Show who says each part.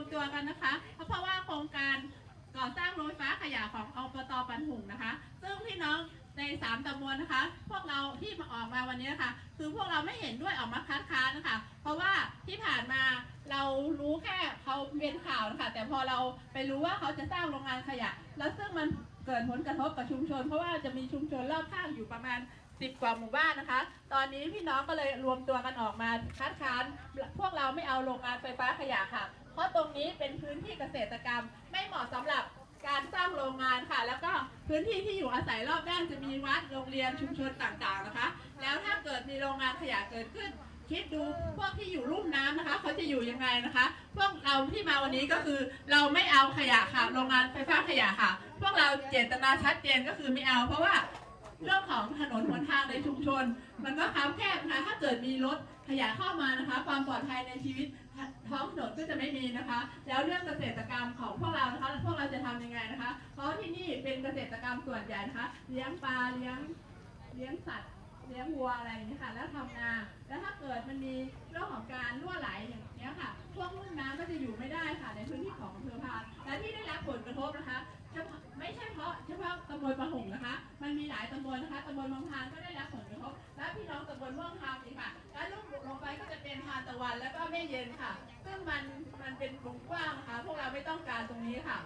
Speaker 1: มตัวกันนะคะเพราะเพราะว่าโครงการก่อสร้างโรงไฟฟ้าขยะของอบตปันหุงนะคะ ซึ่งพี่น้องในสามตำบลนะคะ พวกเราที่มาออกมาวันนี้นะคะ คือพวกเราไม่เห็นด้วยออกมาคัดค้านนะคะ เพราะว่าที่ผ่านมาเรารู้แค่เขาเป็นข่าวนะคะแต่พอเราไปรู้ว่าเขาจะสร้างโรงงานขยะ แล้วซึ่งมันเกิดผลกระทบกับชุมชน เพราะว่าจะมีชุมชนรอบข้างอยู่ประมาณ สิบกว่าหมู่บ้านนะคะ ตอนนี้พี่น้องก็เลยรวมตัวกันออกมาคัดค้านพวกเราไม่เอาโรงงานไฟฟ้าขยะค่ะ เพราะตรงนี้เป็นพื้นที่เกษตรกรรม ไม่เหมาะสำหรับการสร้างโรงงานค่ะ แล้วก็พื้นที่ที่อยู่อาศัยรอบด้านจะมีวัดโรงเรียนชุมชนต่างๆนะคะ แล้วถ้าเกิดมีโรงงานขยะเกิดขึ้น คิดดูพวกที่อยู่ลุ่มน้ำนะคะ เขาจะอยู่ยังไงนะคะ พวกเราที่มาวันนี้ก็คือ เราไม่เอาขยะค่ะ โรงงานไฟฟ้าขยะค่ะ พวกเราเจตนาชัดเจนก็คือไม่เอา เพราะว่า เรื่องของถนนหนทางในชุมชน มันก็คับแคบนะคะถ้าเกิดมีรถขยะเข้ามานะคะ ความปลอดภัยในชีวิตท้องถนนก็จะไม่มีนะคะ แล้วเรื่องเกษตรกรรมของพวกเรานะคะพวกเราจะทำยังไงนะคะ เพราะที่นี่เป็นเกษตรกรรมส่วนใหญ่นะคะเลี้ยงปลาเลี้ยงเลี้ยงสัตว์เลี้ยงวัวอะไรอย่างนี้ค่ะแล้วทำนาแล้วถ้าเกิดมันมีเรื่องของการำบลนะคะตำบลบางพานก็ได้รับผลกระทบและพี่น้องตำบลม่วงคำอีกค่ะแล้วลูกลงไปก็จะเป็นทานตะวันแล้วก็แม่เย็นค่ะ ซึ่งมันมันเป็นวงกว้างนะคะพวกเราไม่ต้องการตรงนี้ค่ะ